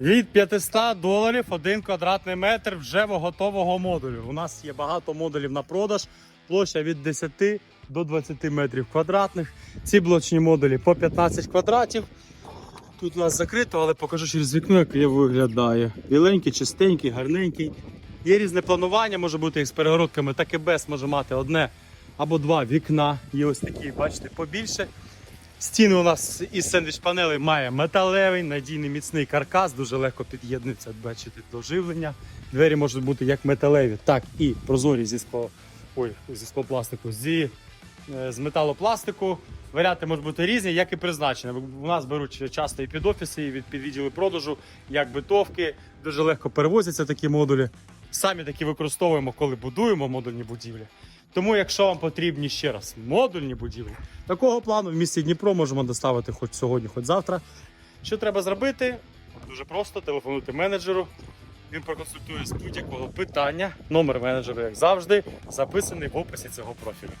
Від 500 доларів один квадратний метр вже готового модулю. У нас є багато модулів на продаж, площа від 10 до 20 метрів квадратних. Ці блочні модулі по 15 квадратів. Тут у нас закрито, але покажу через вікно, як я виглядає. Біленький, чистенький, гарненький. Є різне планування, може бути як з перегородками, так і без може мати одне або два вікна. Є ось такі, бачите, побільше. Стіни у нас із сендвіч панелей має металевий, надійний міцний каркас, дуже легко під'єднується, бачите, до живлення. Двері можуть бути як металеві, так і прозорі зі скло, ой, зі склопластику, зі, е, з металопластику. Варіанти можуть бути різні, як і призначені. У нас беруть часто і під офіси, і від під відділи продажу, як битовки. Дуже легко перевозяться такі модулі. Самі такі використовуємо, коли будуємо модульні будівлі. Тому, якщо вам потрібні ще раз модульні будівлі, такого плану в місті Дніпро можемо доставити хоч сьогодні, хоч завтра. Що треба зробити? Дуже просто телефонувати менеджеру. Він проконсультує з будь-якого питання. Номер менеджера, як завжди, записаний в описі цього профілю.